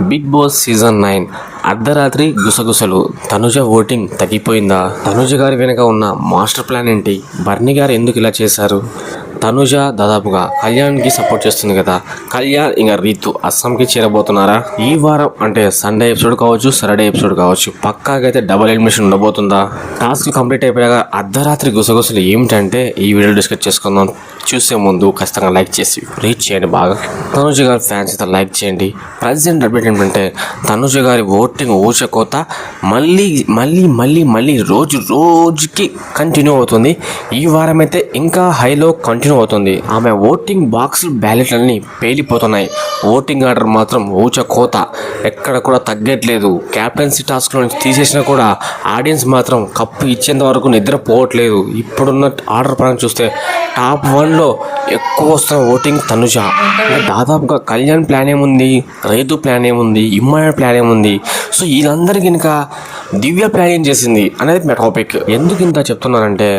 Big boss season nine అర్ధరాత్రి గుసగుసలు. Tanuja voting తగ్గిపోయిందా? Tanuja గారి వెనుక ఉన్న మాస్టర్ ప్లాన్ ఏంటి? బర్నీ గారు ఎందుకు ఇలా చేశారు? తనుజ దాదాపుగా కళ్యాణ్కి సపోర్ట్ చేస్తుంది కదా. కళ్యాణ్ ఇంకా రీతు అస్సాంకి చేరబోతున్నారా? ఈ వారం అంటే సండే ఎపిసోడ్ కావచ్చు సాటర్డే ఎపిసోడ్ కావచ్చు పక్కాగా అయితే డబుల్ ఎలిమినేషన్ ఉండబోతుందా? టాస్క్ కంప్లీట్ అయిపోయాక అర్ధరాత్రి గుసగుసలు ఏమిటంటే ఈ వీడియో డిస్కస్ చేసుకుందాం. చూసే ముందు ఖచ్చితంగా లైక్ చేసి రీచ్ చేయండి బాగా. తనుజ గారి ఫ్యాన్స్ అయితే లైక్ చేయండి. ప్రజెంట్ అప్డేట్ ఏంటంటే తనుజ గారి ఓటింగ్ ఊచకోత మళ్ళీ మళ్ళీ మళ్ళీ మళ్ళీ రోజు రోజుకి కంటిన్యూ అవుతుంది. ఈ వారం అయితే ఇంకా హైలో కంటిన్యూ అవుతుంది. ఆమె ఓటింగ్ బాక్స్ బ్యాలెట్లన్నీ పేలిపోతున్నాయి. ఓటింగ్ ఆర్డర్ మాత్రం ఊచకోత ఎక్కడ కూడా తగ్గట్లేదు. క్యాప్టెన్సీ టాస్క్ నుంచి తీసేసినా కూడా ఆడియన్స్ మాత్రం కప్పు ఇచ్చేంత వరకు నిద్రపోవట్లేదు. ఇప్పుడున్న ఆర్డర్ పరంగా చూస్తే టాప్ వన్లో ఎక్కువ వస్తున్న ఓటింగ్ తనుజ. దాదాపుగా కళ్యాణ్ ప్లాన్ ఏముంది? రైతు ప్లాన్ ఏముంది? ఇమ్మడి ప్లాన్ ఏముంది సో వీళ్ళందరికీ ఇంకా దివ్య ప్లాన్ ఏం చేసింది అనేది నా టాపిక్ ఎందుకు ఇంత చెప్తున్నానంటే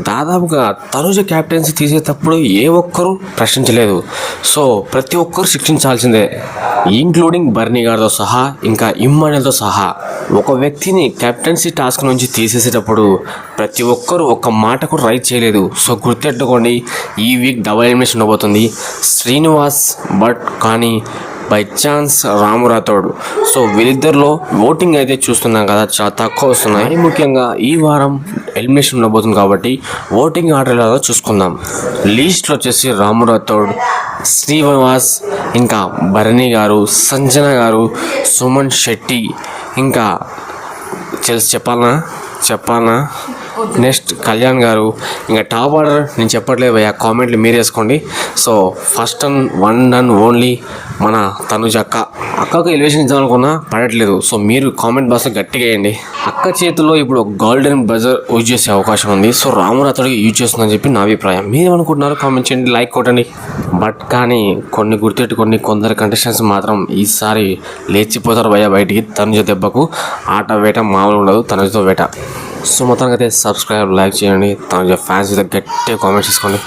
దాదాపుగా తనుజ క్యాప్టెన్సీ తీసేటప్పుడు ఏ ఒక్కరూ ప్రశ్నించలేదు. సో ప్రతి ఒక్కరు శిక్షించాల్సిందే. ఇంక్లూడింగ్ బర్నీ గారితో సహా ఇంకా ఇమ్మడితో సహా. ఒక వ్యక్తిని కెప్టెన్సీ టాస్క్ నుంచి తీసేసేటప్పుడు ప్రతి ఒక్కరూ ఒక్క మాట కూడా రైట్ చేయలేదు. సో గుర్తెట్టుకోండి ఈ వీక్ డబల్ ఎలిమినేషన్ ఉండబోతుంది. శ్రీనివాస్ బట్ కానీ by chance Ramu Rathod so వీళ్ళిద్దరిలో ఓటింగ్ అయితే చూస్తున్నాం కదా చాలా తక్కువ వస్తున్నాయి. ముఖ్యంగా ఈ వారం ఎలిమినేషన్ ఉండబోతుంది కాబట్టి ఓటింగ్ ఆర్డర్ చూసుకుందాం. లీస్ట్లో వచ్చేసి రాము రాథోడ్ శ్రీనివాస్ ఇంకా భరణి గారు సంజన గారు సుమన్ శెట్టి ఇంకా తెలిసి చెప్పాలనా? చెప్పాలనా? నెక్స్ట్ కళ్యాణ్ గారు ఇంకా టాప్ ఆర్డర్ నేను చెప్పట్లేదు భయ్యా కామెంట్లు మీరు వేసుకోండి. So first and one and only మన తనుజ అక్క. అక్కకు ఎలివేషన్ ఇద్దామనుకున్నా పడట్లేదు. సో మీరు కామెంట్ బాక్స్లో గట్టిగా వేయండి. అక్క చేతిలో ఇప్పుడు గోల్డెన్ బజర్ యూజ్ చేసే అవకాశం ఉంది. సో రాముడు అతడికి యూజ్ చేస్తుందని చెప్పి నా అభిప్రాయం. మీరేమనుకుంటున్నారు? కామెంట్ చేయండి లైక్ కొట్టండి. బట్ కానీ కొన్ని గుర్తెట్టుకొని కొందరు కంటెస్టెంట్స్ మాత్రం ఈసారి లేచిపోతారు భయ బయటికి. తనుజ దెబ్బకు ఆట వేట మామూలు ఉండదు తనుజతో వేట. సో మొత్తానికి అయితే సబ్స్క్రైబ్ లైక్ చేయండి. తన ఫ్యాన్స్ అయితే గట్టిగా కామెంట్స్ చేసుకోండి